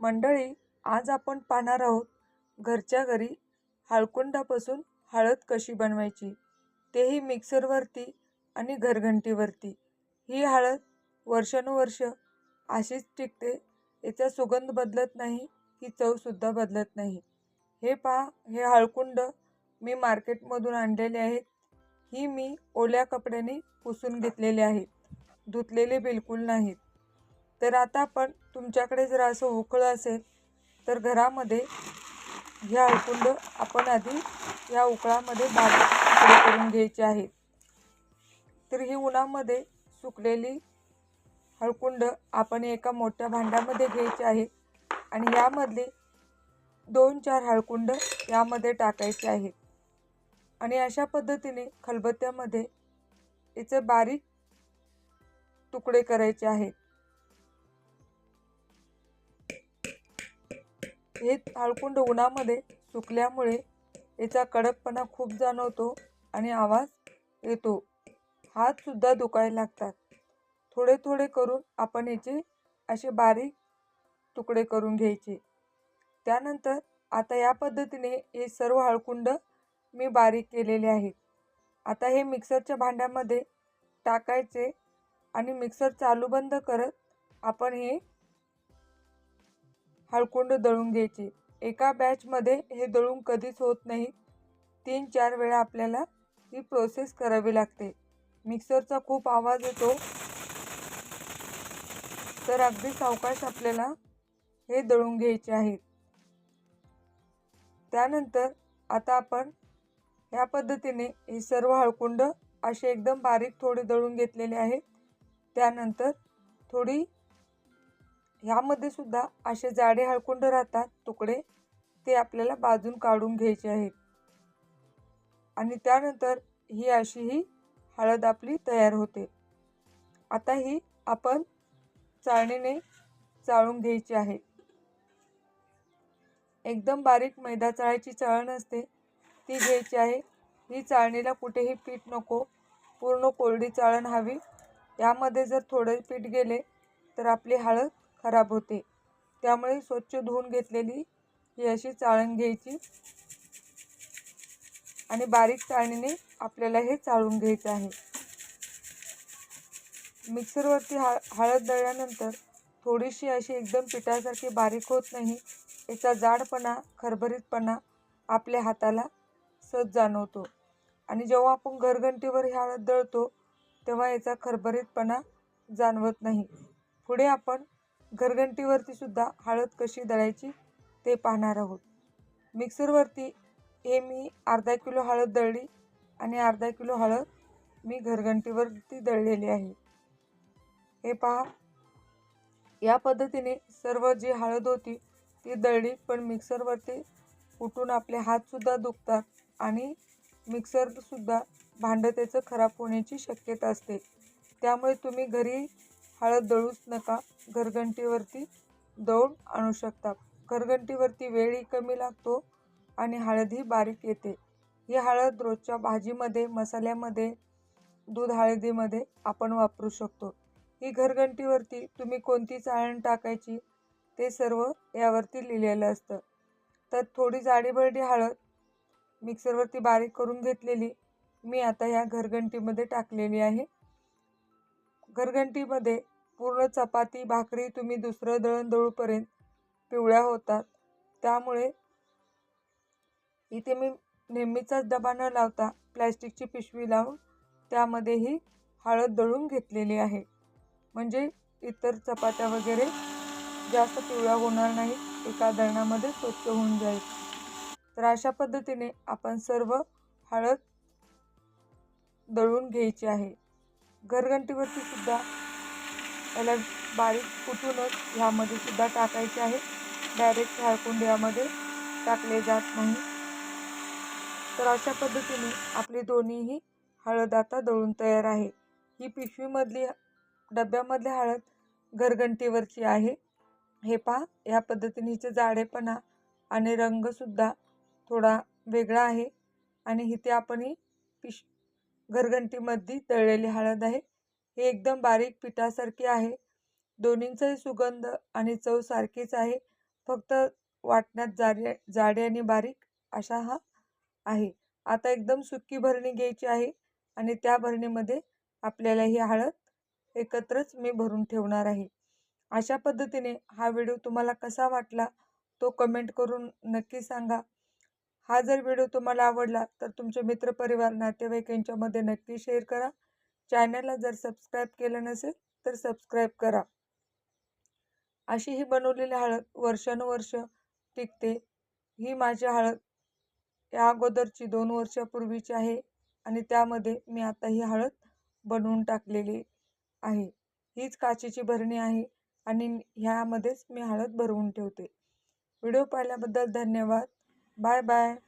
मंडळी आज आपण पाहणार आहोत घरच्या घरी हाळकुंडापासून हळद कशी बनवायची? तेही मिक्सरवरती आणि घरघंटीवरती. ही हळद वर्षानुवर्ष अशीच टिकते याचा सुगंध बदलत नाही ही चवसुद्धा बदलत नाही. हे पहा हे हळकुंड मी मार्केटमधून आणलेले आहेत. ही मी ओल्या कपड्याने पुसून घेतलेले आहेत. धुतलेले बिलकुल नाहीत. तर आता आपण तुमच्याकडे जर असं उकळं असेल तर घरामध्ये ह्या हळकुंड आपण आधी या उकळामध्ये बारीक तुकडे करून घ्यायचे आहेत. तर ही उन्हामध्ये सुकलेली हळकुंड आपण एका मोठ्या भांड्यामध्ये घ्यायची आहे आणि यामधले दोन चार हळकुंड यामध्ये टाकायचे आहेत. आणि अशा पद्धतीने खलबत्त्यामध्ये याचे बारीक तुकडे करायचे आहेत. हे ताळकुंड उन्हामध्ये सुकल्यामुळे याचा कडकपणा खूप जाणवतो आणि आवाज येतो. हातसुद्धा दुखायला लागतात. थोडे थोडे करून आपण याचे असे बारीक तुकडे करून घ्यायचे. त्यानंतर आता या पद्धतीने हे सर्व हळकुंड मी बारीक केलेले आहेत. आता हे मिक्सरच्या भांड्यामध्ये टाकायचे आणि मिक्सर चालू बंद करत आपण हे हळकुंड दळून घ्यायचे. एका बॅचमध्ये हे दळून कधीच होत नाही. तीन चार वेळा आपल्याला ही प्रोसेस करावी लागते. मिक्सरचा खूप आवाज येतो. तर अगदी सावकाश आपल्याला हे दळून घ्यायचे आहेत त्यानंतर आता आपण ह्या पद्धतीने हे सर्व हळकुंड असे एकदम बारीक थोडे दळून घेतलेले आहेत. त्यानंतर थोडी ह्यामध्ये सुद्धा असे जाडे हळकुंड राहतात तुकडे ते आपल्याला बाजून काढून घ्यायचे आहेत. आणि त्यानंतर ही अशी ही हळद आपली तयार होते. आता ही आपण चाळणीने चाळून घ्यायची आहे. एकदम बारीक मैदा चाळायची चाळण असते ती घ्यायची आहे. ही चाळणीला कुठेही पीठ नको पूर्ण कोरडी चाळण हवी. यामध्ये जर थोडे पीठ गेले तर आपली हळद खराब होते. त्यामुळे स्वच्छ धुवून घेतलेली ही अशी चाळण घ्यायची आणि बारीक चाळणीने आपल्याला हे चाळून घ्यायचं आहे. मिक्सरवरती हा हळद दळल्यानंतर थोडीशी अशी एकदम पिठासारखी बारीक होत नाही याचा जाडपणा खरभरीतपणा आपल्या हाताला सहज जाणवतो. आणि जेव्हा आपण घरघंटीवर ही हळद दळतो तेव्हा याचा खरभरीतपणा जाणवत नाही. पुढे आपण घरघंटीवरती सुद्धा हळद कशी दळायची ते पाहणार आहोत. मिक्सरवरती हे मी अर्धा किलो हळद दळली आणि अर्धा किलो हळद मी घरघंटीवरती दळलेली आहे. हे पहा. या पद्धतीने सर्व जी हळद होती ती दळली पण मिक्सरवरती कुठून आपले हातसुद्धा दुखतात आणि मिक्सरसुद्धा भांडं त्याचं खराब होण्याची शक्यता असते. त्यामुळे तुम्ही घरी हळद दळूच नका. घरघंटीवरती दळून आणू शकता. घरघंटीवरती वेळही कमी लागतो आणि हळदही बारीक येते. ही हळद रोजच्या भाजीमध्ये मसाल्यामध्ये दूध हळदीमध्ये आपण वापरू शकतो. ही घरघंटीवरती तुम्ही कोणती चाळण टाकायची ते सर्व यावरती लिहिलेलं असतं. तर थोडी जाडीबरडी हळद मिक्सरवरती बारीक करून घेतलेली मी आता ह्या घरघंटीमध्ये टाकलेली आहे. घरघंटीमध्ये पूर्ण चपाती भाकरी तुम्ही दुसरं दळण दळूपर्यंत पिवळ्या होतात. त्यामुळे इथे मी नेहमीचाच डबा न लावता प्लॅस्टिकची पिशवी लावून त्यामध्येही हळद दळून घेतलेली आहे. म्हणजे इतर चपात्या वगैरे जास्त पिवळ्या होणार नाहीत एका दळणामध्ये स्वच्छ होऊन जाईल. तर अशा पद्धतीने आपण सर्व हळद दळून घ्यायची आहे. घरघंटीवरती सुद्धा याला बारीक कुठूनच ह्यामध्ये सुद्धा टाकायचे आहे. डायरेक्ट हळकुंड यामध्ये टाकले जात नाही. तर अशा पद्धतीने आपली दोन्हीही हळद आता दळून तयार आहे. ही पिशवीमधली डब्यामधली हळद घरघंटीवरची आहे. हे पहा ह्या पद्धतीने हिचे जाडेपणा आणि रंगसुद्धा थोडा वेगळा आहे. आणि इथे आपण ही पिश घरघंटीमध्ये तळलेली हळद आहे. हे एकदम बारीक पिठासारखी आहे. दोन्हींचाही सुगंध आणि चव सारखीच आहे. फक्त वाटण्यात जाडे जाडे आणि बारीक असा हा आहे. आता एकदम सुकी भरणी घ्यायची आहे आणि त्या भरणीमध्ये आपल्याला ही हळद एकत्रच मी भरून ठेवणार आहे. अशा पद्धतीने हा व्हिडिओ तुम्हाला कसा वाटला तो कमेंट करून नक्की सांगा. हा जर व्हिडिओ तुम्हाला आवडला तर तुमचे मित्रपरिवार नातेवाईक यांच्यामध्ये नक्की शेअर करा. चॅनलला जर सबस्क्राईब केलं नसेल तर सबस्क्राईब करा. अशी ही बनवलेली हळद वर्षानुवर्ष टिकते. ही माझी हळद या अगोदरची दोन वर्षापूर्वीची आहे आणि त्यामध्ये मी आता ही हळद बनवून टाकलेली आहे. हीच काचेची भरणी आहे आणि ह्यामध्येच मी हळद भरवून ठेवते. व्हिडिओ पाहिल्याबद्दल धन्यवाद. Bye bye.